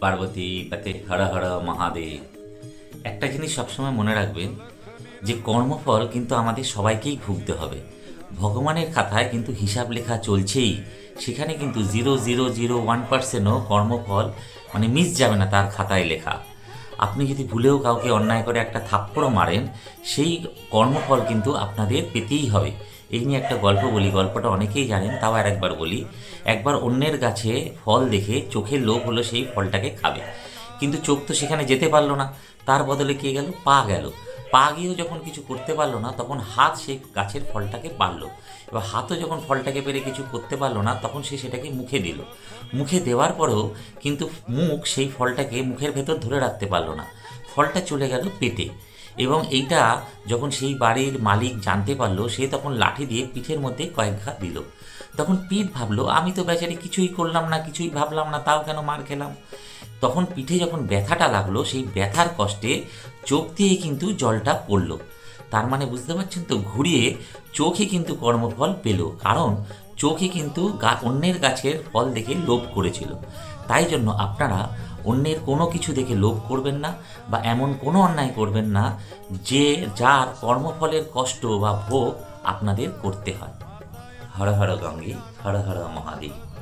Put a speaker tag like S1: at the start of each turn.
S1: পার্বতী পাতে হর হর মহাদেব। একটা জিনিস সবসময় মনে রাখবেন যে কর্মফল কিন্তু আমাদের সবাইকেই ভুগতে হবে। ভগবানের খাতায় কিন্তু হিসাব লেখা চলছেই, সেখানে কিন্তু জিরো জিরো জিরো ওয়ান পার্সেন্টও কর্মফল মানে মিস যাবে না তার খাতায় লেখা। আপনি যদি ভুলেও কাউকে অন্যায় করে একটা থাপ্পড়ও মারেন, সেই কর্মফল কিন্তু আপনাদের পেতেই হবে। এই নিয়ে একটা গল্প বলি, গল্পটা অনেকেই জানেন, তাও আর একবার বলি। একবার অন্যের গাছে ফল দেখে চোখের লোভ হলো সেই ফলটাকে খাবে। কিন্তু চোখ তো সেখানে যেতে পারল না। তার বদলে কে গেল? পা গেল। পা গিয়েও যখন কিছু করতে পারল না, তখন হাত সেই গাছের ফলটাকে পারল। এবার হাতও যখন ফলটাকে পেরে কিছু করতে পারল না, তখন সে সেটাকে মুখে দিল। মুখে দেওয়ার পরেও কিন্তু মুখ সেই ফলটাকে মুখের ভেতর ধরে রাখতে পারল না। ফলটা চলে গেল পেটে এবং এইটা যখন সেই বাড়ির মালিক জানতে পারল, সে তখন লাঠি দিয়ে পিঠের মধ্যে কয়েক ঘাত দিল। তখন পিঠ ভাবলো, আমি তো বেচারি কিছুই করলাম না, কিছুই ভাবলাম না, তাও কেন মার খেলাম? তখন পিঠে যখন ব্যথাটা লাগল, সেই ব্যথার কষ্টে চোখ দিয়ে কিন্তু জলটা পড়ল। তার মানে বুঝতে পারছেন তো, ঘুরিয়ে চোখে কিন্তু কর্মফল পেল। কারণ চোখে কিন্তু অন্যের গাছের ফল দেখে লোভ করেছিল। তাই জন্য আপনারা অন্যের কোনো কিছু দেখে লোভ করবেন না বা এমন কোনো অন্যায় করবেন না যে যার কর্মফলের কষ্ট বা ভোগ আপনাদের করতে হয়। হর হর গঙ্গে, হর হর মহাদেব।